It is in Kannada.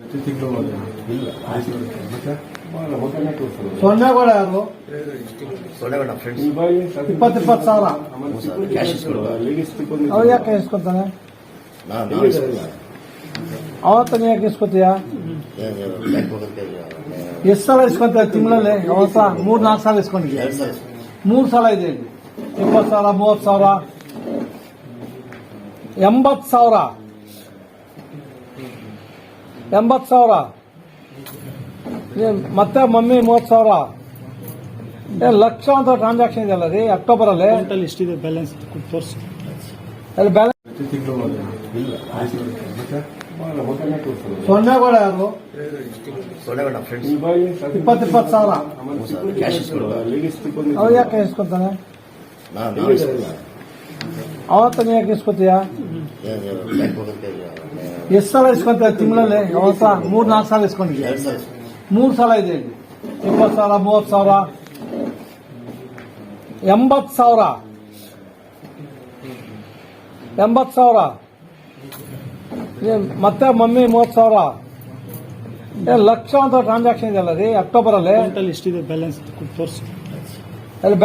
ಪ್ರತಿ ತಿಂಗಳು ಇಲ್ಲ. ಮತ್ತೆ? ಸೊನ್ನೆಗಳು ಯಾರು? ಸೊಳ್ಳೆಗಳ ಫ್ರೆಂಡ್ಸ್ ಇಪ್ಪತ್ತು ಇಪ್ಪತ್ತು ಸಾವಿರ. ಕ್ಯಾಶ್ ಇಸ್ಕೊಡುವ ಅವ್ರು ಯಾಕೆ ಇಸ್ಕೊತಾನೆ ನಾನು ನಾವು ಇಸ್ಕೊಲ್ಲ ಅವತ್ತ ನೀ ಯಾಕೆ ಇಸ್ಕೊತೀಯ ಎಷ್ಟು ಸಲ ಇಸ್ಕೊಂತೀಯ ತಿಂಗಳಲ್ಲಿ? ಅವತ್ತ ಮೂರ್ ನಾಲ್ಕು ಸಲ ಸಾವಿರ. ಮೂರು ಸಲ ಇದೆ ಇಪ್ಪತ್ತು ಸಾವಿರ ಮೂವತ್ತು ಸಾವಿರ. ಎಂಬತ್ತು ಸಾವಿರ. ಎಂಬತ್ತು ಸಾವಿರ. ಮತ್ತೆ ಮಮ್ಮಿ ಮೂವತ್ತು ಸಾವಿರ. ಲಕ್ಷಾಂತರ ಲಕ್ಷ ಅಂತ ಟ್ರಾನ್ಸಾಕ್ಷನ್ ಇದೆಯಲ್ಲ ರೀ ಅಕ್ಟೋಬರ್ ಅಲ್ಲಿ ಎಷ್ಟಿದೆ ಬ್ಯಾಲೆನ್ಸ್ ತೋರಿಸಿ. ಅಲ್ಲಿ ಬ್ಯಾಲೆನ್ಸ್ ಸೊನ್ನೆಗಳು ಯಾರು? ಇಪ್ಪತ್ತು ಇಪ್ಪತ್ತು ಸಾವಿರ. ಅವ್ರು ಯಾಕೆ ಇಸ್ಕೊತಾನೆ ಅವತ್ತ ನೀ ಯಾಕೆ ಇಸ್ಕೊತೀಯ ಎಷ್ಟು ಸಲ ಇಸ್ಕೊಂತೀಯ ತಿಂಗಳಲ್ಲಿ? ಹೊಸ ಮೂರ್ ನಾಲ್ಕು ಸಲ ಇಸ್ಕೊಂಡಿದ್ಯಾ? ಮೂರ್ ಸಲ ಇದೆ ಇಲ್ಲಿ. ಇಪ್ಪತ್ತು ಸಾವಿರ ಮೂವತ್ತು ಸಾವಿರ ಎಂಬತ್ತು ಸಾವಿರ. ಎಂಬತ್ತು ಸಾವಿರ. ಏನ್ ಮತ್ತೆ ಮಮ್ಮಿ ಮೂವತ್ತು ಸಾವಿರ. ಲಕ್ಷ ಅಂತ ಟ್ರಾನ್ಸಾಕ್ಷನ್ ಇದೆಯಲ್ಲ ರೀ ಅಕ್ಟೋಬರ್ ಅಲ್ಲಿ ಟೋಟಲ್ ಎಷ್ಟಿದೆ ಬ್ಯಾಲೆನ್ಸ್ ತೋರಿಸಿ. ಅಲ್ಲಿ ಬ್ಯಾಲೆನ್ಸ್